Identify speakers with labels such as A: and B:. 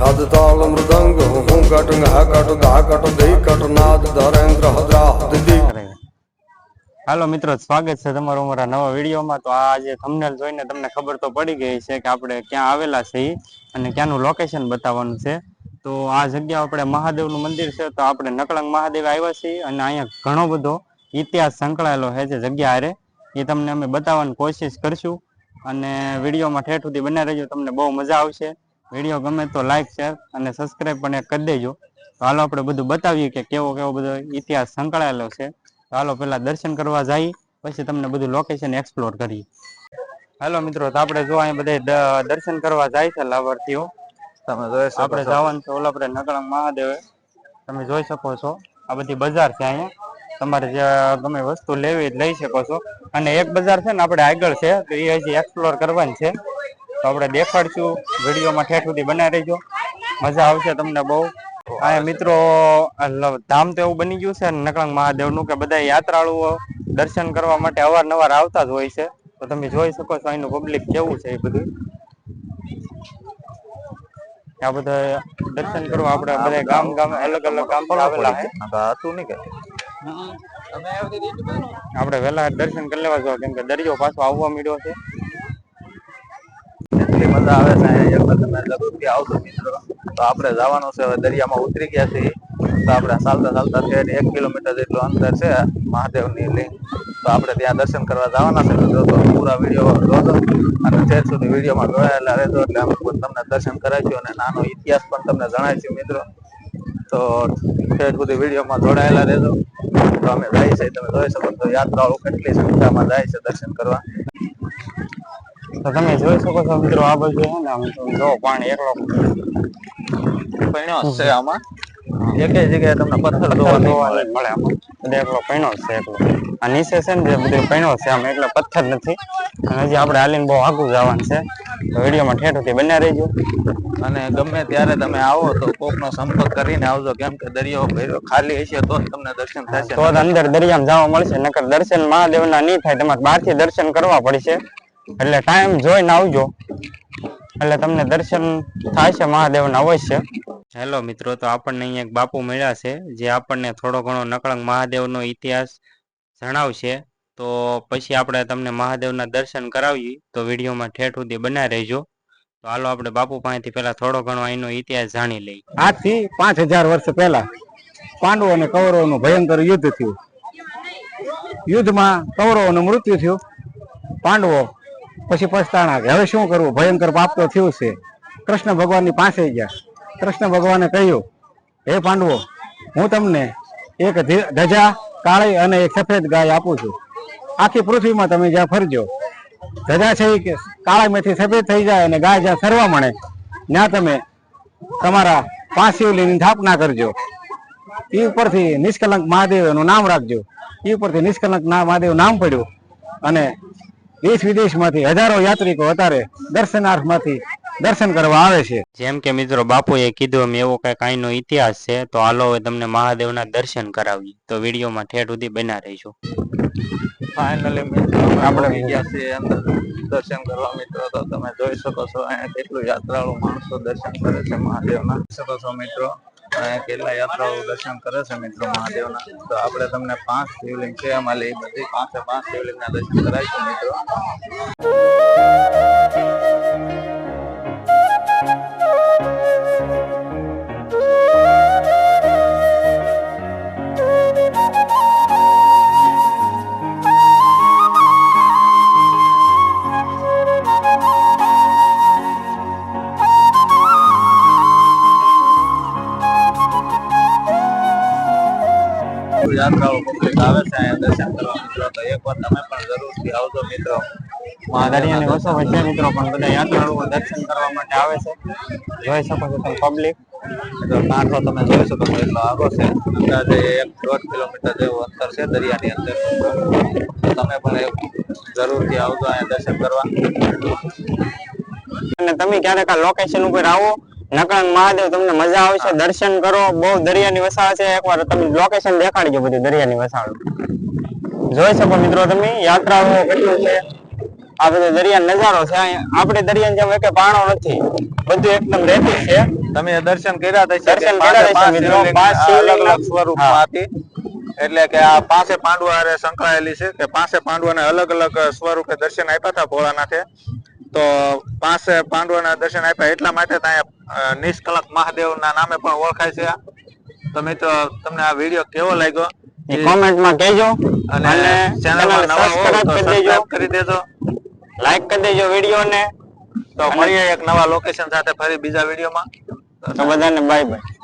A: નાદ તાલ મૃદંગ હું કટંગ હા કટ ગા કટ દઈ કટ નાદ ધરેન્દ્ર હદરા દિદી
B: હાલો મિત્રો, સ્વાગત છે તમારું અમારા નવા વિડીયોમાં. તો આ જે થંબનેલ જોઈને તમને ખબર તો પડી ગઈ છે કે આપણે ક્યાં આવેલા છે અને ક્યાંનું લોકેશન બતાવવાનું છે. તો આ જગ્યા આપણે મહાદેવનું મંદિર છે, તો આપણે નકળંગ મહાદેવ આવ્યા છીએ અને અહીંયા ઘણો બધો ઇતિહાસ સંકળાયેલો છે જે જગ્યા હારે. એ તમને અમે બતાવવાની કોશિશ કરશું અને વિડીયોમાં ઠેઠ સુધી બના રહેજો, તમને બહુ મજા આવશે. વીડિયો ગમે તો લાઈક શેર અને સબસ્ક્રાઈબ પણ કરી દેજો. તો હાલો આપણે બધું બતાવીએ કે કેવો કેવો બધો ઇતિહાસ સંકળાયેલો છે. તો હાલો પહેલાં દર્શન કરવા જઈએ પછી તમને બધું લોકેશન એક્સપ્લોર કરીએ. હેલો મિત્રો તો આપણે જો અહીં બધે દર્શન કરવા જાય છે લાભાર્થીઓ.
C: તમે જોઈ શકો
B: આપણે. જવાનું છે ઓલા આપણે નકળંગ મહાદેવે. તમે જોઈ શકો છો આ બધી બજાર છે અહીંયા. તમારે જે ગમે વસ્તુ લેવી લઈ શકો છો. અને એક બજાર છે ને આપણે આગળ છે તો એ હજી એક્સપ્લોર કરવાની છે. તો આપણે દેખાડશું. વિડીયોમાં ઠેઠ સુધી બનાવી રહેજો. મજા આવશે તમને બહુ. આ મિત્રો ધામ તો એવું બની ગયું છે નકળંગ મહાદેવનું કે બધા યાત્રાળુઓ દર્શન કરવા માટે અવારનવાર આવતા જ હોય છે. તો તમે જોઈ શકો છો અહીંનું પબ્લિક કેવું છે એ બધું. આ બધા દર્શન કરવા આપણે બધા ગામ ગામ અલગ અલગ ગામ પણ આવેલા છે.
C: હતું નહીં કે?
B: આપણે વહેલા દર્શન કરી લેવા જોઈએ કેમ કે દરિયો પાછો આવવા મળ્યો છે.
C: મજા આવે છે મિત્રો. તો આપણે જવાનું છે હવે દરિયામાં ઉતરી ગયા છીએ. તો આપણે ચાલતા ચાલતા ઠેઠ એક કિલોમીટર જેટલું અંતર છે મહાદેવની લિંક તો આપણે ત્યાં દર્શન કરવા જવાના છે મિત્રો. તો પૂરા વીડિયો જોજો. અને ઠેઠ સુધી વિડીયોમાં જોડાયેલા રહેજો એટલે અમે તમને દર્શન કરાવીશું અને નાનો ઇતિહાસ પણ તમને જણાવીશું મિત્રો. તો ઠેઠ સુધી વિડીયોમાં જોડાયેલા રહેજો. તો અમે જાય છે. તમે જોઈ શકો તો યાત્રાળુ કેટલી સંખ્યામાં જાય છે દર્શન કરવા.
B: તો તમે જોઈ શકો છો મિત્રો આ બાજુ છે ને આમ જો પાણી એકલો
C: પૈણો છે આમાં. એક જગ્યાએ તમને પથ્થર જોવા
B: જોવા
C: મળે
B: આમાં. એકલો પૈણો છે એકલો. આ નીચે છે ને જે બધું પૈણો છે આમ એટલે પથ્થર નથી. અને હજી આપણે હાલીને બહુ આગું જવાનું છે. તો વિડીયોમાં ઠેઠથી બન્યા રહેજો.
C: અને ગમે ત્યારે તમે આવો તો કોકનો સંપર્ક કરીને આવજો. કેમ કે દરિયો ભર્યો ખાલી હશે તો તમને દર્શન થશે.
B: તો અંદર દરિયામાં જવા મળશે. નકર દર્શન મહાદેવના નહીં થાય. તમારે બહારથી દર્શન કરવા પડશે. એટલે ટાઈમ જોઈને આવજો. એટલે તમને દર્શન થાય છે મહાદેવના અવશ્ય. હેલો મિત્રો તો આપણને અહીંયા એક બાપુ મળ્યા છે જે આપણને થોડો ઘણો નકળંગ મહાદેવનો ઇતિહાસ જણાવશે. તો પછી આપણે તમને મહાદેવના દર્શન કરાવીએ તો વિડીયોમાં ઠેઠ સુધી બનાવી રહેજો. તો હાલો આપણે બાપુ પાસેથી પહેલા થોડો ઘણો અહીંનો ઇતિહાસ જાણી લઈએ.
D: આજથી પાંચ હજાર વર્ષ પહેલા પાંડવો અને કૌરવોનું ભયંકર યુદ્ધ થયું. યુદ્ધમાં કૌરવોનું મૃત્યુ થયું. પાંડવો પછી પછતાણા કે. હવે શું કરવું? ભયંકર પાપ તો થયું છે. કૃષ્ણ ભગવાનની પાસે ગયા. કૃષ્ણ ભગવાને કહ્યું, હે પાંડવો, હું તમને એક ધજા, કાળી અને એક સફેદ ગાય આપું છું. આખી પૃથ્વીમાં તમે જ્યાં ફરજો, ધજા છે કે કાળામાંથી સફેદ થઈ જાય અને ગાય જ્યાં સરવા મળે, ત્યાં તમે તમારા પાંચ ધાપના કરજો. એ ઉપરથી નિષ્કલંક મહાદેવ એનું નામ રાખજો. એ ઉપરથી નિષ્કલંક મહાદેવ નામ પડ્યું અને દેશ વિદેશમાંથી હજારો યાત્રિકો અત્યારે દર્શનાર્થમાંથી દર્શન કરવા આવે છે.
B: જેમ કે મિત્રો બાપુએ કીધું એમ એવો કંઈક અહીંનો ઇતિહાસ છે તો હાલો હવે તમને મહાદેવના દર્શન કરાવીએ. તો વિડીયોમાં ઠેઠ સુધી બના રહીશું.
C: ફાઇનલી આપણે ગયા છીએ અંદર. દર્શન કરવા મિત્રો તો તમે જોઈ શકો છો અહીંયા કેટલું યાત્રાળુ માણસો દર્શન કરે છે મહાદેવના. જોઈ શકો છો મિત્રો કેટલા યાત્રાઓ દર્શન કરે છે મિત્રો મહાદેવના? તો આપણે તમને પાંચ શિવલિંગ છે, એમાં લઈ બધી પાંચે પાંચ શિવલિંગના દર્શન કરાવીશું મિત્રો. યાત્રાળુ પબ્લિક આવે છે અહીંયા દર્શન કરવા મિત્રો. તો એકવાર તમે પણ જરૂરથી આવજો મિત્રો.
B: દરિયાની વસો વચ્ચે મિત્રો પણ બધા યાત્રાળુઓ દર્શન કરવા માટે આવે છે. જોઈ શકો છો તમે પબ્લિક
C: તો કાંઠો તમે જોઈ શકો છો એટલો આગો છે. અંદાજે એક દોઢ કિલોમીટર જેવું અંતર છે દરિયાની અંદર. તમે પણ એક જરૂરથી આવજો અહીંયા દર્શન કરવા.
B: અને તમે ક્યારેક આ લોકેશન ઉપર આવો. નકળંગ મહાદેવ તમને મજા આવશે દર્શન કરો. બહુ દરિયાની વસાળ છે. એકવાર તમે લોકેશન દેખાડજો બધું દરિયાની વસાળ. જોઈ શકો મિત્રો તમે યાત્રાળુઓ કેટલું છે. આ બધો દરિયા નજારો છે. આપણે દરિયાની જેમ એક પાણો નથી. બધું એકદમ રેતી છે.
C: તમે દર્શન કર્યા થશે
B: દર્શન કર્યા મિત્રો. પાંચ
C: અલગ અલગ સ્વરૂપમાં હતી એટલે કે આ પાસે પાંડવા સંકળાયેલી છે કે પાસે પાંડવોને અલગ અલગ સ્વરૂપે દર્શન આપ્યા હતા ભોળાનાથે. તો પાસે પાંડવોના દર્શન આપ્યા. એટલા માટે ત્યાં અ, નિષ્કલંક મહાદેવના નામે પણ ઓળખાય છે તો મિત્રો તમને આ વીડિયો કેવો લાગ્યો?
B: એ કોમેન્ટમાં કહેજો.
C: અને
B: ચેનલ
C: ચેનલમાં નવા હો તો
B: સબસ્ક્રાઇબ કરી દેજો.
C: કરી દેજો.
B: લાઈક કરી દેજો વીડિયો ને
C: તો મળીએ એક નવા લોકેશન સાથે ફરી બીજા વિડીયોમાં.
B: તો બધાને બાય બાય